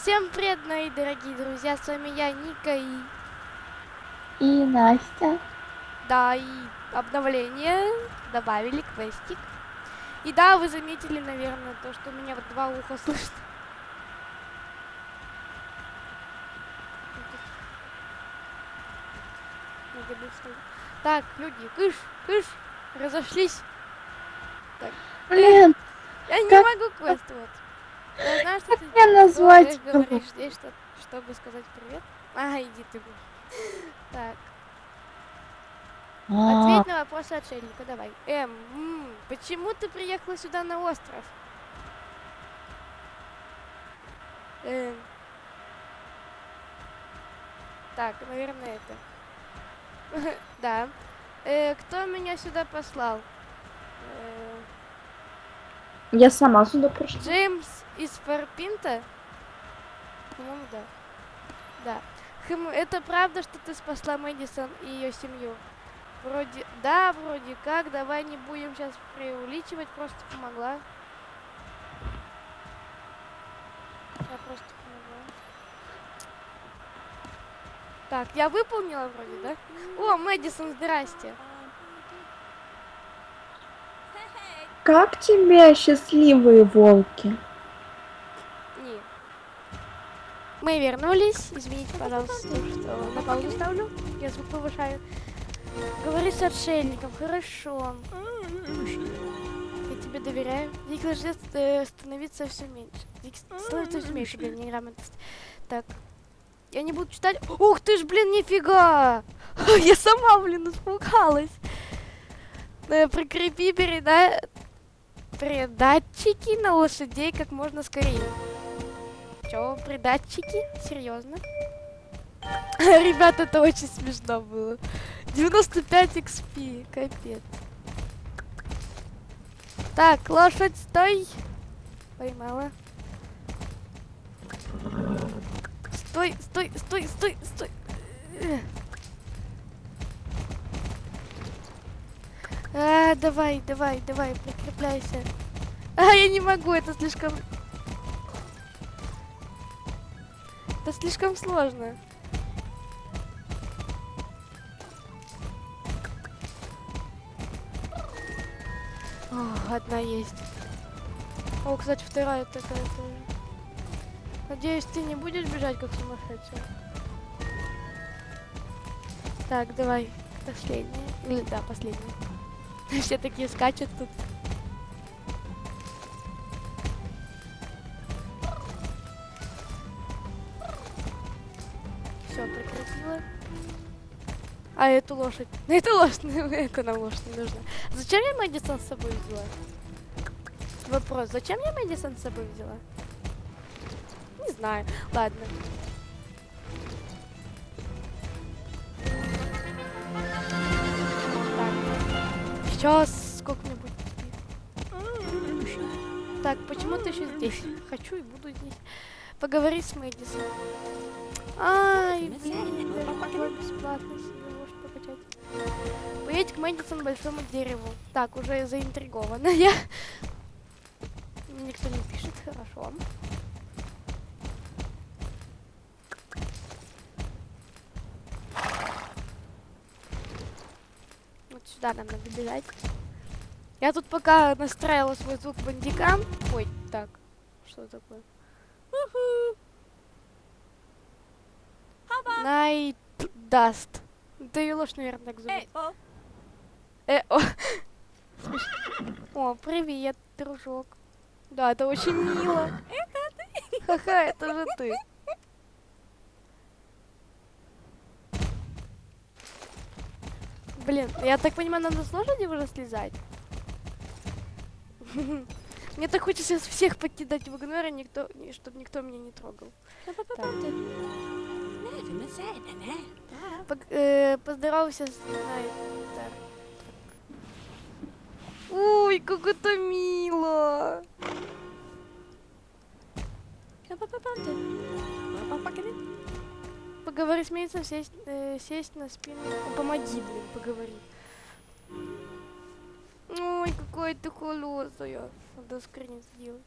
Всем привет, мои дорогие друзья, с вами я, Ника, и И Настя. да, и обновление, добавили квестик. И да, вы заметили, наверное, то, что у меня вот два уха слышно. Ну? Так, люди, кыш, кыш, разошлись. Блин, Я не Как- могу квест, вот. Я знаю, что как ты назвать говоришь здесь, что, чтобы сказать привет. А, иди ты. Так, а, ответь на вопросы отшельника, давай. Эм, м, почему ты приехала сюда на остров? Эм. Так, наверное, это. Да. Э, кто меня сюда послал? Я сама сюда пришла. Джеймс из Фарпинта? По-моему, да. Да. Хм, это правда, что ты спасла Мэдисон и ее семью? Вроде, да, вроде как. Давай не будем сейчас преувеличивать, просто помогла. Я просто помогла. Так, я выполнила вроде, да? О, Мэдисон, здрасте. Как тебе счастливые волки? Мы вернулись. Извините, пожалуйста, что на паузу ставлю. Я звук повышаю. Говори с отшельником, хорошо. Я тебе доверяю. Дик начнет э, становиться все меньше. Дик становится все меньше, блин, неграмотность. Так. Я не буду читать. Ух ты ж, блин, нифига! Я сама, блин, испугалась. Э, Прикрепи переда... передатчики на лошадей как можно скорее. Чё, придатчики? Серьезно? Ребята, это очень смешно было. 95 XP, капец. Так, лошадь, стой. Поймала. Стой, стой, стой, стой, стой. А, давай, давай, давай, прикрепляйся. А, я не могу, это слишком... Это слишком сложно. О, одна есть. О, кстати, вторая такая тоже. Надеюсь, ты не будешь бежать, как сумасшедшая. Так, давай, последняя. Или да, последняя. Все такие скачут тут. Все, прекратила. А эту лошадь. На эту лошадь, эко нам лошадь не нужна. Зачем я Мэдисон с собой взяла? Вопрос, зачем я Мэдисон с собой взяла? Не знаю. Ладно. Сейчас сколько-нибудь. Так, почему ты еще здесь? Хочу и буду здесь. Поговори с Мэдисон. Ай, блин, даже бесплатно себе может покачать. Поедь к Мэдисон большому дереву. Так, уже заинтригована я. Мне Никто не пишет, хорошо. Вот сюда нам надо бежать. Я тут пока настраивала свой звук бандикам. Ой, так, что такое? Найт Даст. Да и ложь, наверное, так зовут. Э, о. О, привет, дружок. Да, это очень мило. Это ты? Ха-ха, это же ты. Блин, я так понимаю, надо с лошади уже слезать? Мне так хочется всех покидать в игноре, никто, чтобы никто меня не трогал. Э, поздоровался с. Ой, как это мило! Поговори с Мейсом, сесть, э, сесть на спину. О, помоги, блин, поговори. Ой, какая ты холосая. Надо скрин сделать.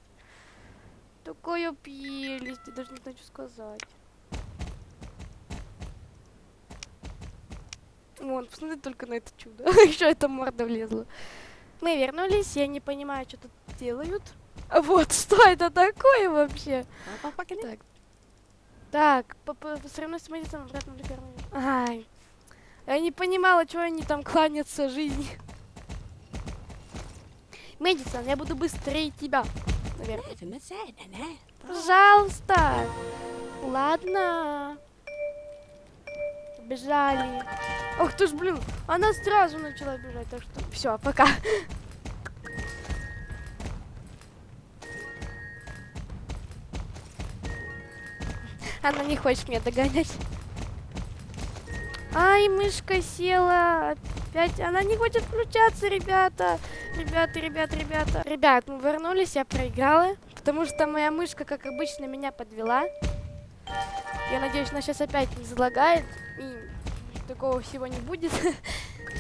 Такой опились, ты даже не знаю, что сказать. Вон, посмотри только на это чудо. Еще эта морда влезла. Мы вернулись, я не понимаю, что тут делают. А вот, что это такое вообще? Так. Так, по, по, по сравнению с Мэдисоном обратно в ферму. Ай. Я не понимала, чего они там кланятся жизни. Мэдисон, я буду быстрее тебя. Наверное. Пожалуйста. Ладно. Бежали. Ох ты ж, блин, она сразу начала бежать, так что все, пока. Она не хочет меня догонять. Ай, мышка села. Опять она не хочет включаться, ребята. Ребята, ребята, ребята. Ребят, мы вернулись, я проиграла. Потому что моя мышка, как обычно, меня подвела. Я надеюсь, она сейчас опять не залагает. И такого всего не будет.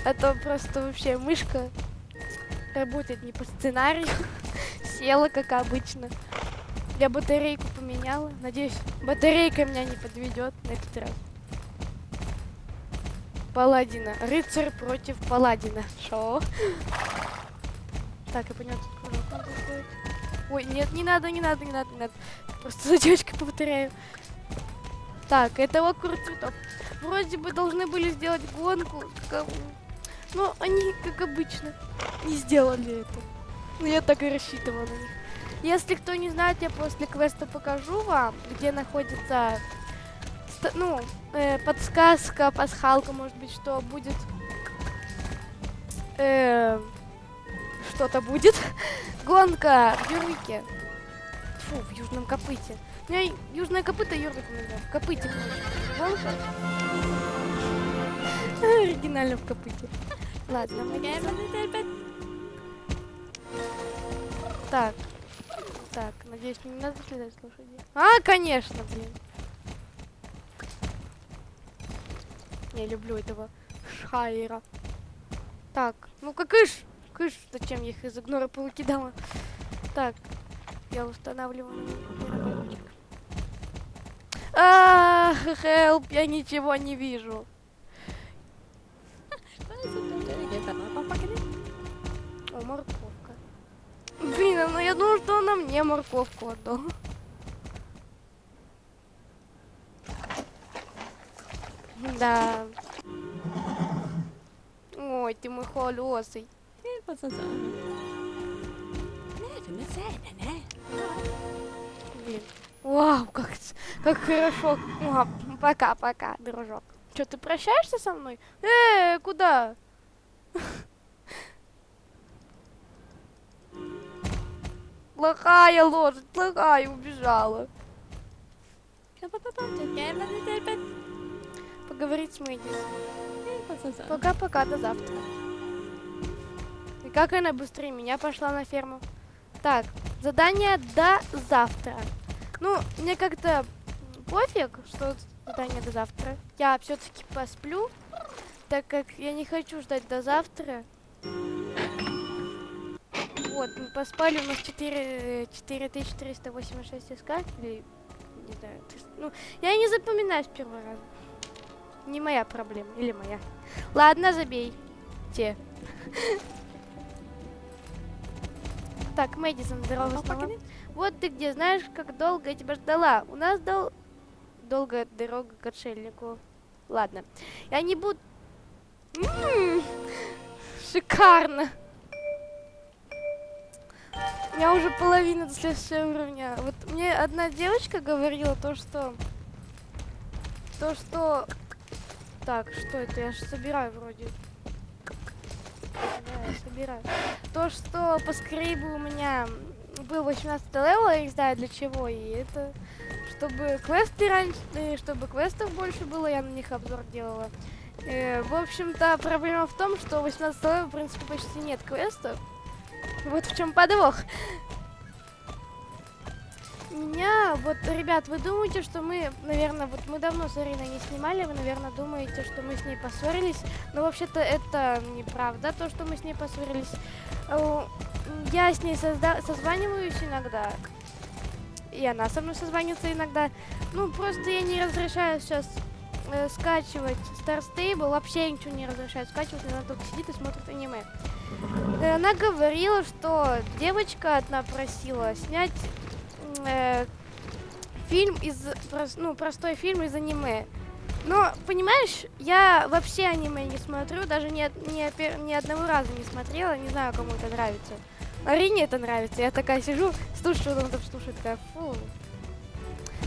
А то просто вообще мышка работает не по сценарию. Села, как обычно. Я батарейку поменяла. Надеюсь, батарейка меня не подведет на этот раз. Паладина. Рыцарь против паладина. Шо? Так, я поняла, тут. Ой, нет, не надо, не надо, не надо, не надо. Просто за девочкой повторяю. Так, это вокруг цветов. Вроде бы должны были сделать гонку. Как... Но они, как обычно, не сделали это. Ну, я так и рассчитывала на них. Если кто не знает, я после квеста покажу вам, где находится ну, э, подсказка, пасхалка, может быть, что будет... Э, что-то будет. Гонка в Юрвике. Фу, в Южном Копыте. У меня Южное Копыто Юрвик называю. В Копыте, короче. Гонка. Оригинально в Копыте. Ладно, Так. Так, надеюсь, мне не надо слезать с лошади. А, конечно, блин. Я люблю этого Шайера. Так, ну-ка, кыш! Кыш, зачем я их из игнора повыкидала? Так, я устанавливаю. Ах, хелп, я ничего не вижу. Ну что она мне морковку отдала. Да. Ой, ты мой холосый. Блин. Вау, как, как хорошо. Пока-пока, дружок. Что, ты прощаешься со мной? Э, куда? Плохая лошадь, плохая, убежала. Поговорить с Мэдис. Пока-пока, до завтра. И как она быстрее меня пошла на ферму? Так, задание до завтра. Ну, мне как-то пофиг, что задание до завтра. Я все-таки посплю, так как я не хочу ждать до завтра. Вот, мы поспали, у нас 4, 4486 СК, или, не знаю, ну, я не запоминаю с первого раза. Не моя проблема, или моя. Ладно, забей. Те. Так, Мэдисон, здорово снова. Вот ты где, знаешь, как долго я тебя ждала. У нас дол... долгая дорога к отшельнику. Ладно, я не буду... М-м-м, шикарно. У меня уже половина до следующего уровня. Вот мне одна девочка говорила то, что... То, что... Так, что это? Я же собираю вроде. Да, я собираю. То, что поскорее бы у меня был 18 левел, я не знаю для чего, и это... Чтобы квесты раньше... Чтобы квестов больше было, я на них обзор делала. Э, в общем-то, проблема в том, что 18 левел, в принципе, почти нет квестов. Вот в чем подвох. Меня, вот, ребят, вы думаете, что мы, наверное, вот мы давно с Ариной не снимали, вы, наверное, думаете, что мы с ней поссорились, но вообще-то это неправда, то, что мы с ней поссорились. Э, я с ней созваниваюсь иногда, и она со мной созванивается иногда. Ну, просто я не разрешаю сейчас э, скачивать Star Stable, вообще ничего не разрешаю скачивать, она только сидит и смотрит аниме. И она говорила, что девочка одна просила снять э, фильм из, ну, простой фильм из аниме. Но, понимаешь, я вообще аниме не смотрю, даже ни, ни, ни одного раза не смотрела, не знаю, кому это нравится. Арине это нравится, я такая сижу, слушаю, он там слушает, такая, фу.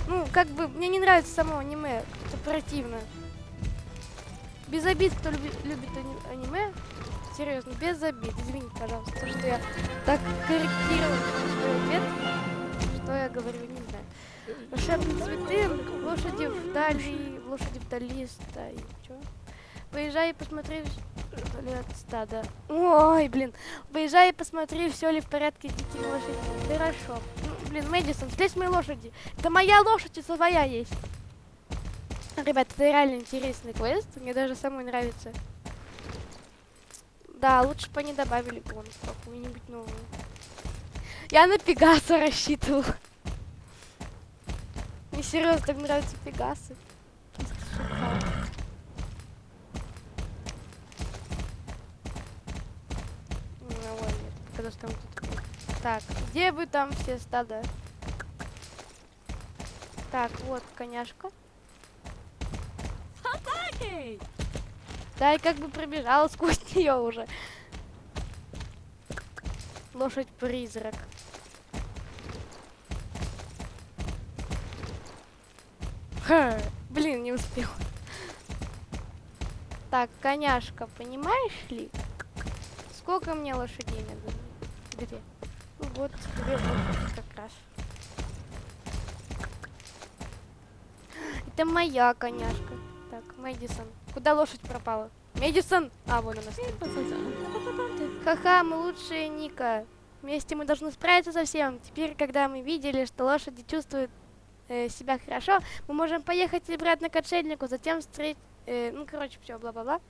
Ну, как бы, мне не нравится само аниме, это противно. Без обид, кто люби- любит ани- аниме, серьезно, без обид, извините, пожалуйста, то, что я так корректировала свой ответ, что я говорю, не знаю. Волшебные цветы, лошади вдали, лошади вдали, да, и чё? Поезжай и посмотри, вдали от стада. Ой, блин, поезжай и посмотри, все ли в порядке с лошадьми. Хорошо. Блин, Мэдисон, с моей лошади. Это моя лошадь и своя есть. Ребят, это реально интересный квест, мне даже самой нравится. Да, лучше бы они добавили бонус какую-нибудь новую. Я на Пегаса рассчитывала. Мне серьезно так нравятся Пегасы. Ну, когда же там тут- Так, где вы там все стада? Так, вот коняшка. Да, и как бы пробежала сквозь нее уже. Лошадь-призрак. Блин, не успел. Так, коняшка, понимаешь ли? Сколько мне лошадей надо? Две. Ну вот, две лошади как раз. Это моя коняшка. Так, Мэдисон. Куда лошадь пропала? Мэдисон! А, вон она стоит. Ха-ха, мы лучшие, Ника. Вместе мы должны справиться со всем. Теперь, когда мы видели, что лошади чувствуют э, себя хорошо, мы можем поехать обратно к отшельнику, затем встретить... ну, короче, все, бла-бла-бла.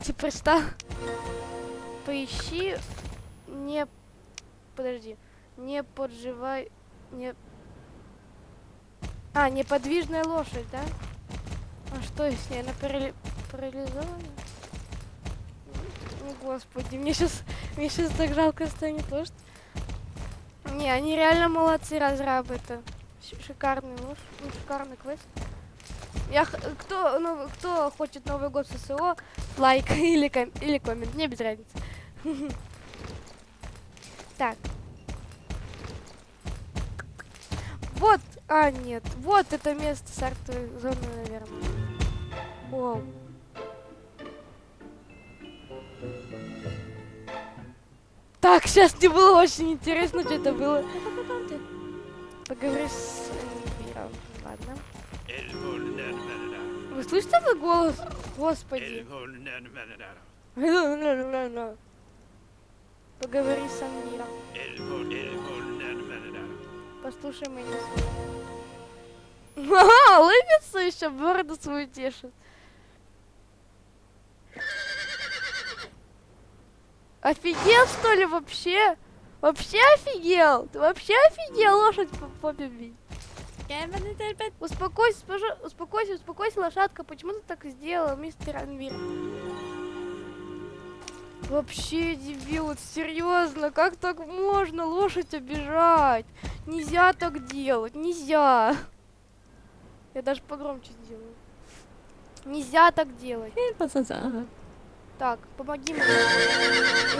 Типа, что? Поищи... Не... Подожди. Не подживай... Не... А, неподвижная лошадь, да? А что с ней? Она парали... О, господи, мне сейчас... Мне сейчас так жалко станет лошадь. Не, они реально молодцы, разрабы это. Шикарный лошадь, ну, шикарный квест. Я, кто, новый- кто хочет Новый год в ССО, лайк или, ком- или коммент, мне без разницы. Так. Вот, а нет, вот это место стартовой зоны, наверное. Вау. Так, сейчас мне было очень интересно, что это было. Поговори с Эльвиром. Ладно. Вы слышите этот голос? Господи. Поговори с Амиром. Послушай меня. Ага, улыбится еще, бороду свою тешит. Офигел, что ли, вообще? Вообще офигел? Ты вообще офигел лошадь по попе бить? Успокойся, пожалуйста, успокойся, успокойся, лошадка. Почему ты так сделала, мистер Анвир? Вообще, дебил, вот серьезно, как так можно лошадь обижать? Нельзя так делать, нельзя. Я даже погромче сделаю. Нельзя так делать. Так, помоги мне.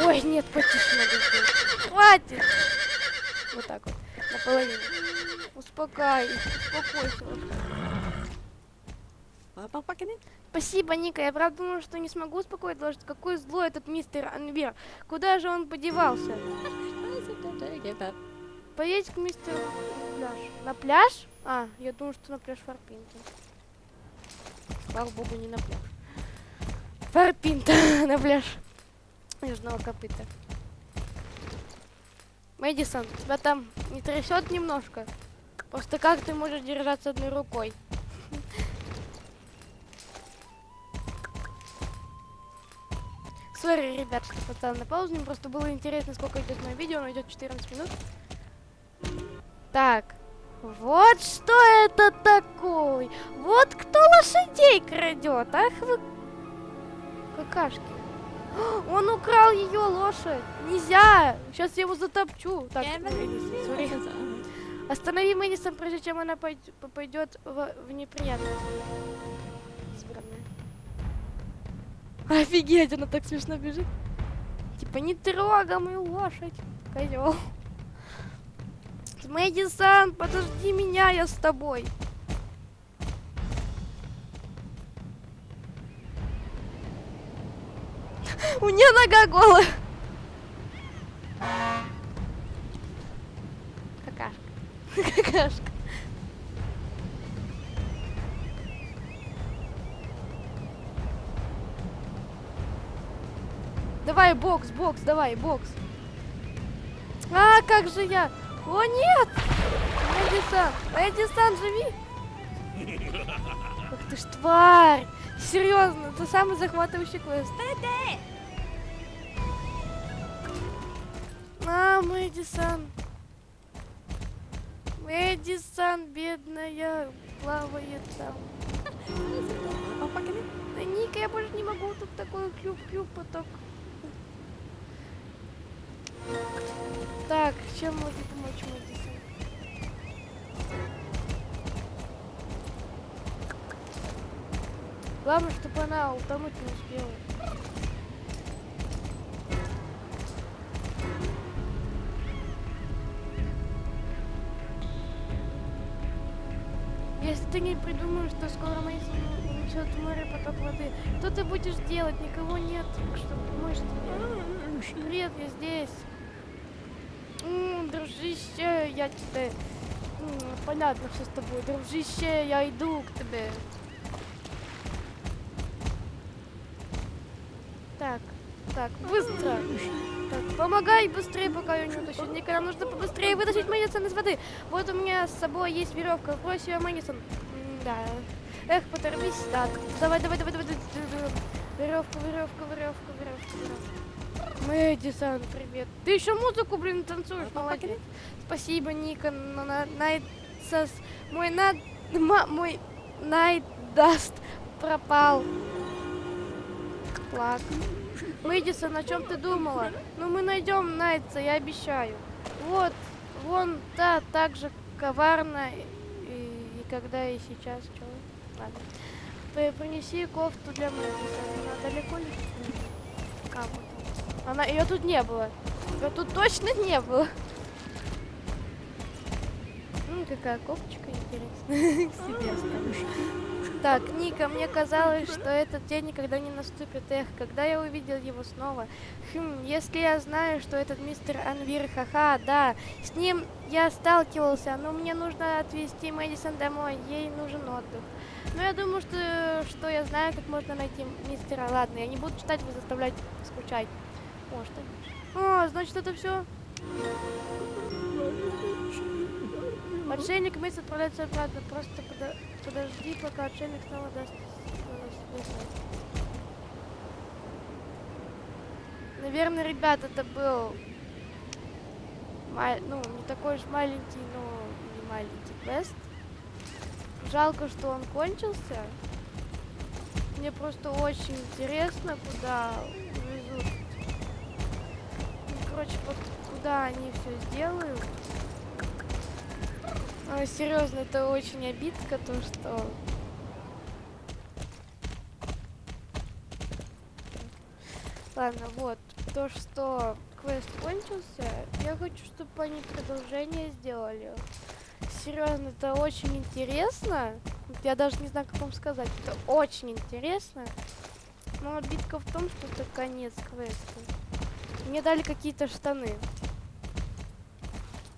Ой, нет, потише надо сделать. Хватит. Вот так вот, наполовину. Успокай, успокойся. Спасибо, Ника. Я правда думала, что не смогу успокоить лошадь. Какой злой этот мистер Анвер. Куда же он подевался? Поедь к мистеру на пляж. На пляж? А, я думаю, что на пляж Фарпинта. Слава богу, не на пляж. Фарпинта на пляж. Южного копыта. Мэдисон, тебя там не трясет немножко? Просто как ты можешь держаться одной рукой? Сори, ребят, что поставил на паузу. Мне просто было интересно, сколько идет мое видео. Оно идет 14 минут. Так, Вот что это такое. Вот кто лошадей крадет. Ах вы какашки. Он украл ее лошадь. Нельзя. Сейчас я его затопчу. Так, смотри. Останови Мэдисон, прежде чем она пойдет в, в неприятность. Избранная. Офигеть, она так смешно бежит. Типа, не трогай мою лошадь, козел. Мэдисон, подожди меня, я с тобой. У нее нога голая. Какашка. Какашка. Давай бокс, бокс, давай, бокс. А, как же я? О, нет! Мэдисон, Мэдисон, живи! Ах ты ж тварь! Серьезно, это самый захватывающий квест. А, Мэдисон. Мэдисон, бедная, плавает там. Да, Ника, я больше не могу, тут такой клюв-клюв поток. Так, чем могу помочь Мэдисон? Главное, чтобы она утонуть не успела. Ты не придумаешь, что скоро унесет в море поток воды, что ты будешь делать? Никого нет, чтобы помочь тебе. Привет, я здесь. М, дружище, я тебе... М, Понятно все с тобой. Дружище, я иду к тебе. Так, так, быстро. Так, помогай быстрее, пока я не утащу. Ника, нам нужно побыстрее вытащить Мэдисон из воды. Вот у меня с собой есть веревка. Брось ее, Мэдисон. Да. Эх, поторопись. Да, давай, давай, давай, давай. Веревка, веревка, веревка, веревка, веревка. Мэдисон, привет. Ты еще музыку, блин, танцуешь, молодец. Спасибо, Ника. на, Найт сос- мой над, ма- мой Найт даст пропал. Плак. Мэдисон, о чем ты думала? Ну мы найдем Найтса, я обещаю. Вот, вон та так же коварна и, и когда и сейчас. Чё? Ладно. При- Принеси кофту для Мэдисона. Она далеко ли? Как? Она, ее тут не было. Ее тут точно не было. М, какая кофточка интересная. Так, Ника, мне казалось, что этот день никогда не наступит. Эх, когда я увидел его снова. Хм, если я знаю, что этот мистер Анвир, ха-ха, да, с ним я сталкивался, но мне нужно отвезти Мэдисон домой, ей нужен отдых. Но я думаю, что, что я знаю, как можно найти мистера. Ладно, я не буду читать, вы заставлять скучать. Может, О, значит, это все. Отшельник Мэтт отправляется обратно. Просто подо- подожди, пока отшельник снова даст э, знать. Наверное, ребят, это был ну, не такой уж маленький, но не маленький квест. Жалко, что он кончился. Мне просто очень интересно, куда увезут. Ну, короче, вот куда они все сделают. А, серьезно, это очень обидка, то что... Ладно, вот, то, что квест кончился, я хочу, чтобы они продолжение сделали. Серьезно, это очень интересно. Я даже не знаю, как вам сказать. Это очень интересно. Но обидка в том, что это конец квеста. Мне дали какие-то штаны.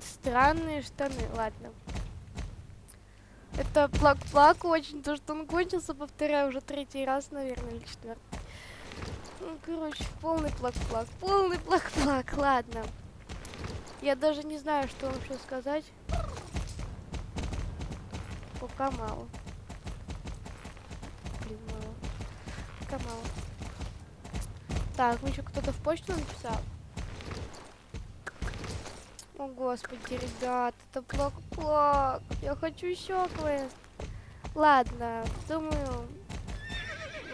Странные штаны, ладно. Это плак-плак очень, то, что он кончился, повторяю, уже третий раз, наверное, или четвертый. Ну, короче, полный плак-плак, полный плак-плак, ладно. Я даже не знаю, что вам еще сказать. Пока мало. Блин, мало. Пока мало. Так, мне еще кто-то в почту написал. О, господи, ребят, это плак-плак. Я хочу еще квест. Ладно, думаю,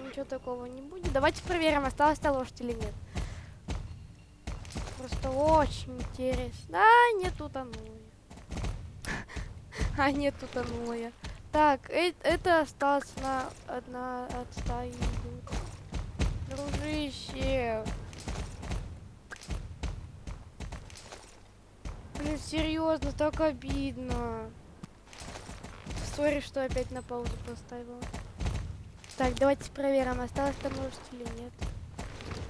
ничего такого не будет. Давайте проверим, осталась та лошадь или нет. Просто очень интересно. А, нет, утонула. я. А, нет, утонула я. Так, э- это осталось на одна от стаи. Дружище. Блин, серьезно, так обидно. Сори, что опять на паузу поставила. Так, давайте проверим, осталось там лошадь или нет.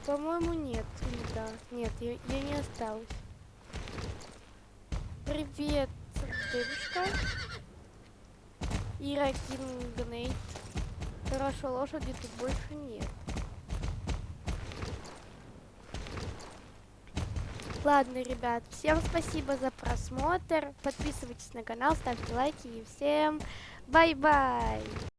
По-моему, нет. Или да. Нет, я, я не осталась. Привет, девушка. Ира Кингнейт. Хорошо, лошади тут больше нет. Ладно, ребят, всем спасибо за просмотр. Подписывайтесь на канал, ставьте лайки и всем бай-бай.